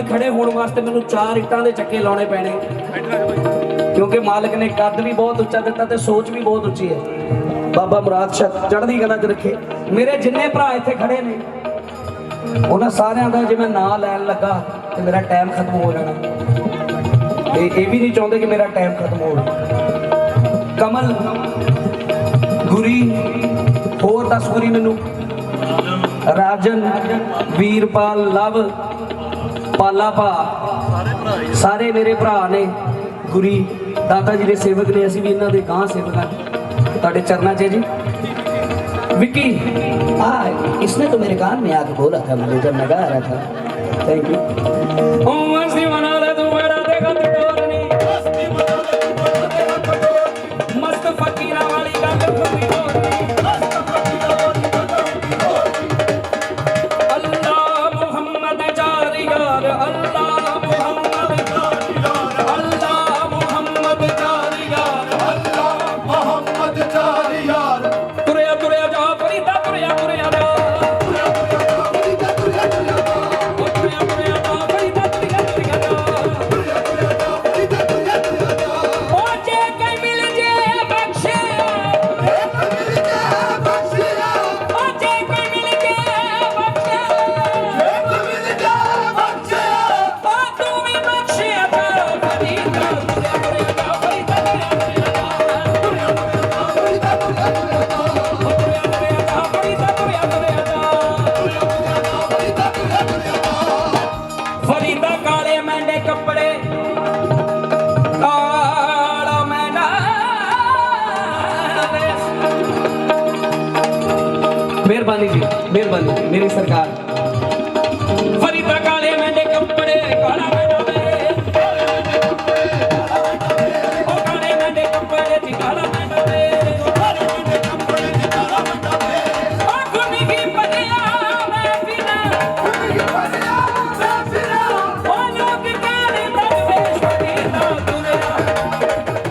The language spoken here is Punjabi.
ਖੜੇ ਹੋਣ ਵਾਸਤੇ ਮੈਨੂੰ ਚਾਰ ਇੱਟਾਂ ਦੇ ਚੱਕੇ ਲਾਉਣੇ ਪੈਣੇ। ਕਿਉਂਕਿ ਮਾਲਕ ਨੇ ਕੱਦ ਵੀ ਬਹੁਤ ਉੱਚਾ ਦਿੱਤਾ ਤੇ ਸੋਚ ਵੀ ਬਹੁਤ ਉੱਚੀ ਹੈ। ਬਾਬਾ ਮੁਰਾਦ ਸ਼ਾਹ ਚੜ੍ਹਦੀ ਕਲਾ 'ਚ ਰੱਖੇ। ਮੇਰੇ ਜਿੰਨੇ ਭਰਾ ਇੱਥੇ ਖੜੇ ਨੇ, ਉਹਨਾਂ ਸਾਰਿਆਂ ਦਾ ਜੇ ਮੈਂ ਨਾਂ ਲੈਣ ਲੱਗਾ ਤੇ ਮੇਰਾ ਟਾਈਮ ਖਤਮ ਹੋ ਜਾਣਾ। ਤੇ ਇਹ ਵੀ ਨਹੀਂ ਚਾਹੁੰਦੇ ਕਿ ਮੇਰਾ ਟਾਈਮ ਖਤਮ ਹੋਵੇ। ਕਮਲ, ਗੁਰੀ, ਹੋਰ ਦੱਸ ਗੁਰੀ ਮੈਨੂੰ। ਰਾਜਨ, ਵੀਰਪਾਲ, ਲਵ ਪਾਲਾ ਭਾ ਸਾਰੇ ਮੇਰੇ ਭਰਾ ਨੇ ਗੁਰੀ ਦਾਤਾ ਜੀ ਦੇ ਸੇਵਕ ਨੇ ਅਸੀਂ ਵੀ ਇਹਨਾਂ ਦੇ ਗਾਂ ਸੇਵਕ ਹਾਂ ਤੁਹਾਡੇ ਚਰਨਾਂ 'ਚ ਹੈ ਜੀ विक्की हाँ इसने तो मेरे कान में आके बोला था मुझे जब मैं गा रहा था थैंक यू ਮਿਹਰਬਾਨੀ ਜੀ ਮਿਹਰਬਾਨੀ ਮੇਰੀ ਸਰਕਾਰ।